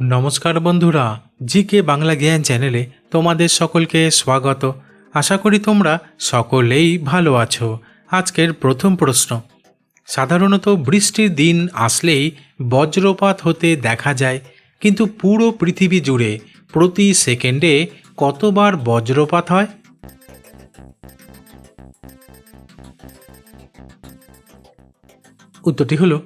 নমস্কার বন্ধুরা জি কে বাংলা জ্ঞান চ্যানেলে তোমাদের সকলকে স্বাগত। আশা করি তোমরা সকলেই ভালো আছো। আজকের প্রথম প্রশ্ন, সাধারণত বৃষ্টির দিন আসলেই বজ্রপাত হতে দেখা যায়, কিন্তু পুরো পৃথিবী জুড়ে প্রতি সেকেন্ডে কতবার বজ্রপাত হয়? উত্তরটি হলো,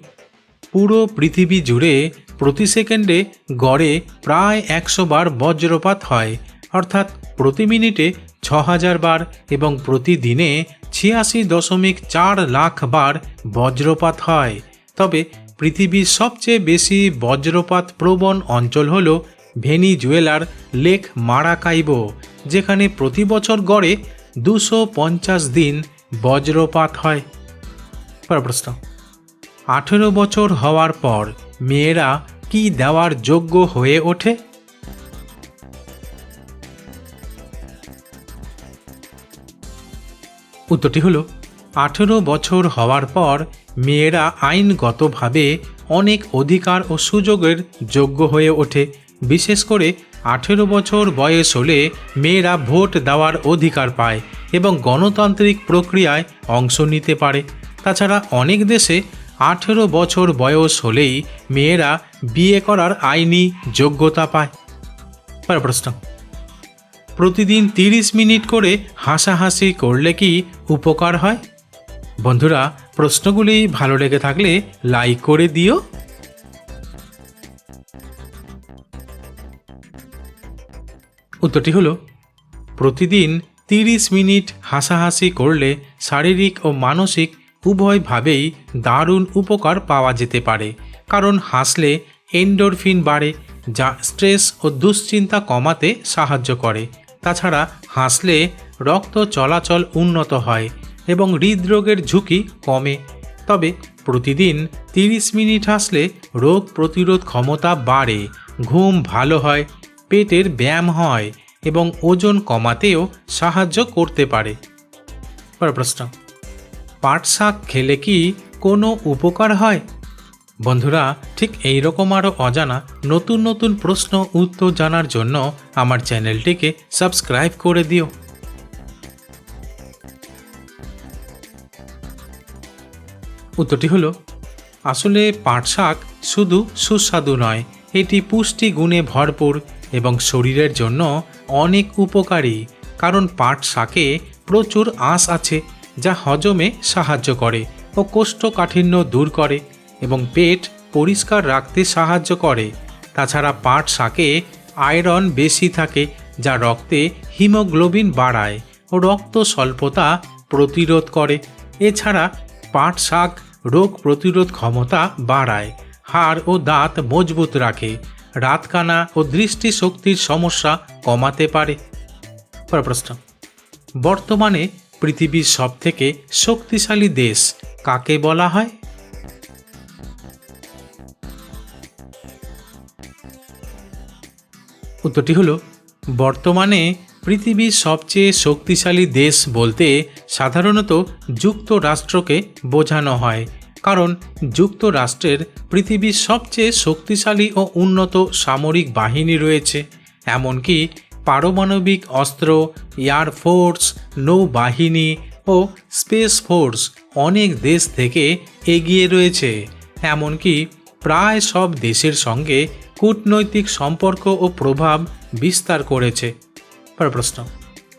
পুরো পৃথিবী জুড়ে প্রতি সেকেন্ডে গড়ে প্রায় একশো বার বজ্রপাত হয়, অর্থাৎ প্রতি মিনিটে ছ হাজার বার এবং প্রতিদিনে ছিয়াশি দশমিক চার লাখ বার বজ্রপাত হয়। তবে পৃথিবীর সবচেয়ে বেশি বজ্রপাত প্রবণ অঞ্চল হল ভেনিজুয়েলার লেক মারাকাইবো, যেখানে প্রতি বছর গড়ে দুশো পঞ্চাশ দিন বজ্রপাত হয়। প্রশ্ন। আঠেরো বছর হওয়ার পর মেয়েরা কি দেওয়ার যোগ্য হয়ে ওঠে? উত্তরটি হলো, আঠেরো বছর হওয়ার পর মেয়েরা আইনগতভাবে অনেক অধিকার ও সুযোগের যোগ্য হয়ে ওঠে। বিশেষ করে আঠেরো বছর বয়স হলে মেয়েরা ভোট দেওয়ার অধিকার পায় এবং গণতান্ত্রিক প্রক্রিয়ায় অংশ নিতে পারে। তাছাড়া অনেক দেশে আঠেরো বছর বয়স হলেই মেয়েরা বিয়ে করার আইনি যোগ্যতা পায়। প্রশ্ন। প্রতিদিন তিরিশ মিনিট করে হাসাহাসি করলে কি উপকার হয়? বন্ধুরা, প্রশ্নগুলি ভালো লেগে থাকলে লাইক করে দিও। উত্তরটি হলো, প্রতিদিন তিরিশ মিনিট হাসাহাসি করলে শারীরিক ও মানসিক উভয়ভাবেই দারুণ উপকার পাওয়া যেতে পারে, কারণ হাসলে এন্ডোরফিন বাড়ে, যা স্ট্রেস ও দুশ্চিন্তা কমাতে সাহায্য করে। তাছাড়া হাসলে রক্ত চলাচল উন্নত হয় এবং হৃদরোগের ঝুঁকি কমে। তবে প্রতিদিন তিরিশ মিনিট হাসলে রোগ প্রতিরোধ ক্ষমতা বাড়ে, ঘুম ভালো হয়, পেটের ব্যায়াম হয় এবং ওজন কমাতেও সাহায্য করতে পারে। প্রশ্ন। পাট শাক খেলে কি কোনো উপকার হয়? বন্ধুরা, ঠিক এই রকম আরও অজানা নতুন নতুন প্রশ্ন উত্তর জানার জন্য আমার চ্যানেলটিকে সাবস্ক্রাইব করে দিও। উত্তরটি হলো, আসলে পাট শাক শুধু সুস্বাদু নয়, এটি পুষ্টি গুণে ভরপুর এবং শরীরের জন্য অনেক উপকারী, কারণ পাট শাকে প্রচুর আঁশ আছে। যা হজমে সাহায্য করে ও কোষ্ঠকাঠিন্য দূর করে এবং পেট পরিষ্কার রাখতে সাহায্য করে। তাছাড়া পাট শাকে আয়রন বেশি থাকে, যা রক্তে হিমোগ্লোবিন বাড়ায় ও রক্ত স্বল্পতা প্রতিরোধ করে। এছাড়া পাট শাক রোগ প্রতিরোধ ক্ষমতা বাড়ায়, হাড় ও দাঁত মজবুত রাখে, রাতকানা ও দৃষ্টিশক্তির সমস্যা কমাতে পারে। প্রশ্ন। বর্তমানে পৃথিবীর সবথেকে শক্তিশালী দেশ কাকে বলা হয়? উত্তরটি হলো, বর্তমানে পৃথিবীর সবচেয়ে শক্তিশালী দেশ বলতে সাধারণত যুক্তরাষ্ট্রকে বোঝানো হয়, কারণ যুক্তরাষ্ট্রের পৃথিবীর সবচেয়ে শক্তিশালী ও উন্নত সামরিক বাহিনী রয়েছে, এমনকি পারমাণবিক অস্ত্র এয়ার ফোর্স নৌবাহিনী ও স্পেস ফোর্স অনেক দেশ থেকে এগিয়ে রয়েছে। এমনকি প্রায় সব দেশের সঙ্গে কূটনৈতিক সম্পর্ক ও প্রভাব বিস্তার করেছে। প্রশ্ন,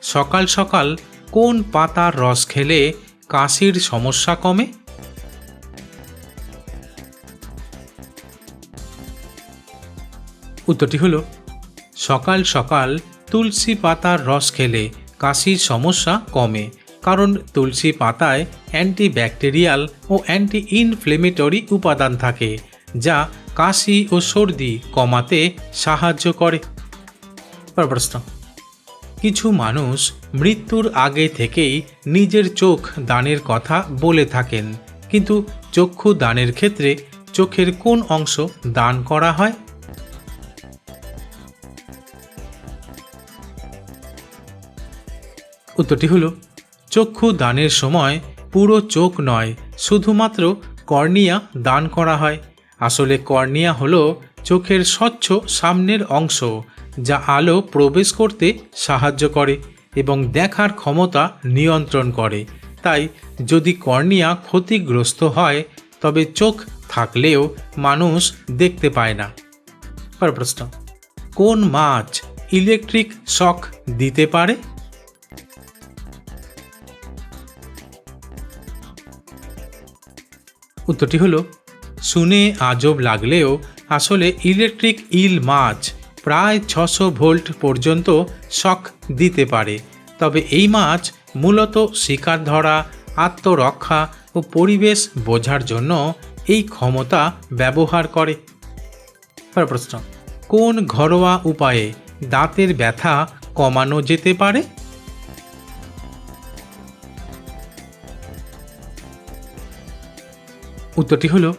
সকাল সকাল কোন পাতার রস খেলে কাশির সমস্যা কমে? উত্তরটি হলো, সকাল সকাল তুলসী পাতার রস খেলে কাশির সমস্যা কমে, কারণ তুলসী পাতায় অ্যান্টিব্যাকটেরিয়াল ও অ্যান্টি ইনফ্লেমেটরি উপাদান থাকে, যা কাশি ও সর্দি কমাতে সাহায্য করে। প্রশ্ন। কিছু মানুষ মৃত্যুর আগে থেকেই নিজের চোখ দানের কথা বলে থাকেন, কিন্তু চক্ষু দানের ক্ষেত্রে চোখের কোন অংশ দান করা হয়? উত্তরটি হলো, চক্ষু দানের সময় পুরো চোখ নয়, শুধুমাত্র কর্নিয়া দান করা হয়। আসলে কর্নিয়া হলো চোখের স্বচ্ছ সামনের অংশ, যা আলো প্রবেশ করতে সাহায্য করে এবং দেখার ক্ষমতা নিয়ন্ত্রণ করে। তাই যদি কর্নিয়া ক্ষতিগ্রস্ত হয়, তবে চোখ থাকলেও মানুষ দেখতে পায় না। পর প্রশ্ন, কোন মাছ ইলেকট্রিক শক দিতে পারে? উত্তরটি হলো, শুনে আজব লাগলেও আসলে ইলেকট্রিক ইল মাছ প্রায় ছশো ভোল্ট পর্যন্ত শক দিতে পারে। তবে এই মাছ মূলত শিকার ধরা, আত্মরক্ষা ও পরিবেশ বোঝার জন্য এই ক্ষমতা ব্যবহার করে। প্রশ্ন, কোন ঘরোয়া উপায়ে দাঁতের ব্যথা কমানো যেতে পারে? উত্তরটি হলো,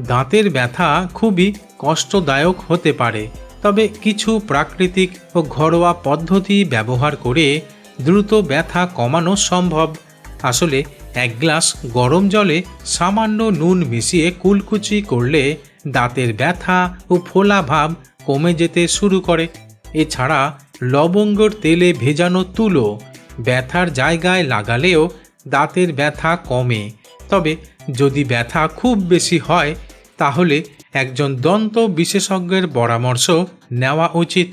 দাঁতের ব্যথা খুবই কষ্টদায়ক হতে পারে, তবে কিছু প্রাকৃতিক ও ঘরোয়া পদ্ধতি ব্যবহার করে দ্রুত ব্যথা কমানো সম্ভব। আসলে, এক গ্লাস গরম জলে সামান্য নুন মিশিয়ে কুলকুচি করলে দাঁতের ব্যথা ও ফোলা ভাব কমে যেতে শুরু করে। এছাড়া, লবঙ্গর তেলে ভেজানো তুলো ব্যথার জায়গায় লাগালেও দাঁতের ব্যথা কমে, তবে যদি ব্যথা খুব বেশি হয়, তাহলে একজন দন্ত বিশেষজ্ঞের পরামর্শ নেওয়া উচিত।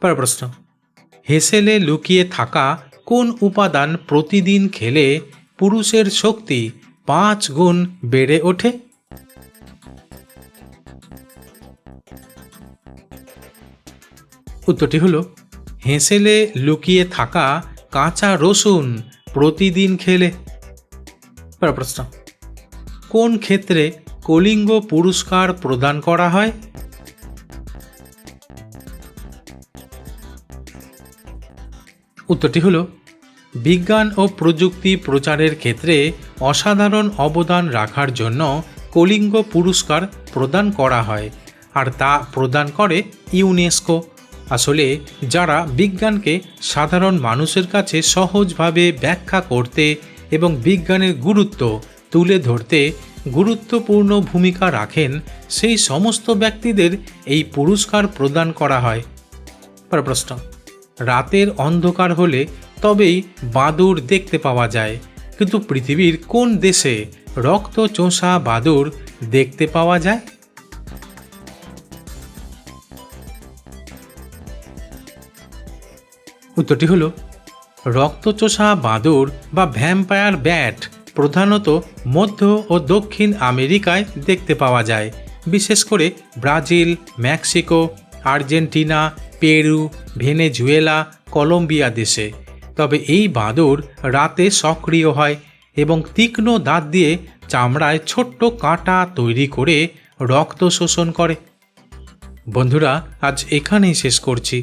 পর প্রশ্ন। হেসেলে লুকিয়ে থাকা কোন উপাদান প্রতিদিন খেলে পুরুষের শক্তি পাঁচ গুণ বেড়ে ওঠে? উত্তরটি হলো, হেসেলে লুকিয়ে থাকা কাঁচা রসুন প্রতিদিন খেলে। পরের প্রশ্ন। কোন ক্ষেত্রে কলিঙ্গ পুরস্কার প্রদান করা হয়? উত্তরটি হলো, বিজ্ঞান ও প্রযুক্তি প্রচারের ক্ষেত্রে অসাধারণ অবদান রাখার জন্য কলিঙ্গ পুরস্কার প্রদান করা হয়, আর তা প্রদান করে ইউনেস্কো। আসলে, যারা বিজ্ঞানকে সাধারণ মানুষের কাছে সহজভাবে ব্যাখ্যা করতে এবং বিজ্ঞানের গুরুত্ব তুলে ধরতে গুরুত্বপূর্ণ ভূমিকা রাখেন, সেই সমস্ত ব্যক্তিদের এই পুরস্কার প্রদান করা হয়। পর প্রশ্ন রাতের অন্ধকার হলে তবেই বাদুর দেখতে পাওয়া যায়, কিন্তু পৃথিবীর কোন দেশে রক্ত চোষা বাদুর দেখতে পাওয়া যায়? উত্তরটি হলো রক্তচোষা বাদুর বা ভ্যাম্পায়ার ব্যাট প্রধানত মধ্য ও দক্ষিণ আমেরিকায় দেখতে পাওয়া যায়, বিশেষ করে Brazil, Mexico, Argentina, Peru, Venezuela, Colombia দেশে। তবে এই বাঁদর রাতে সক্রিয় হয় এবং তীক্ষ্ণ দাঁত দিয়ে চামড়ায় ছোট্ট কাঁটা তৈরি করে রক্ত শোষণ করে। বন্ধুরা, আজ এখানেই শেষ করছি।